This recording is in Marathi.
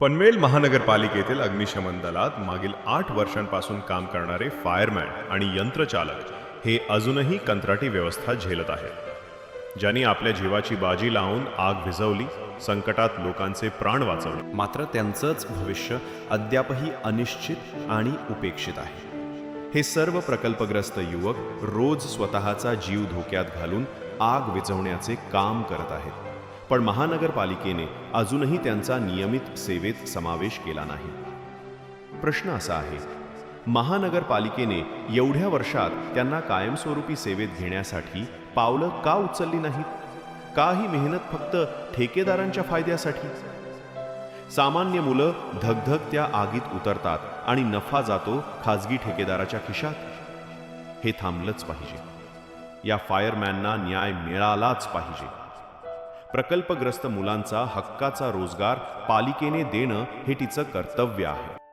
पनवेल महानगरपालिकेतील अग्निशमन दलात मागील आठ वर्षांपासून काम करणारे फायरमॅन आणि यंत्रचालक हे अजूनही कंत्राटी व्यवस्था झेलत आहेत. ज्यांनी आपल्या जीवाची बाजी लावून आग भिजवली संकटात लोकांचे प्राण वाचवले. मात्र त्यांचंच भविष्य अद्यापही अनिश्चित आणि उपेक्षित आहे. हे सर्व प्रकल्पग्रस्त युवक रोज स्वतःचा जीव धोक्यात घालून आग विझवण्याचे काम करत आहेत. पण महानगरपालिकेने अजूनही त्यांचा नियमित सेवेत समावेश केला नाही. प्रश्न असा आहे महानगरपालिकेने एवढ्या वर्षात त्यांना कायमस्वरूपी सेवेत घेण्यासाठी पावलं का उचलली नाहीत? का ही मेहनत फक्त ठेकेदारांच्या फायद्यासाठी? सामान्य मुलं धगधग त्या आगीत उतरतात आणि नफा जातो खाजगी ठेकेदाराच्या खिशात. हे थांबलंच पाहिजे. या फायरमॅनना न्याय मिळालाच पाहिजे. प्रकल्पग्रस्त मुलांचा हक्काचा रोजगार पालिकेने देणं हे तिचं कर्तव्य आहे.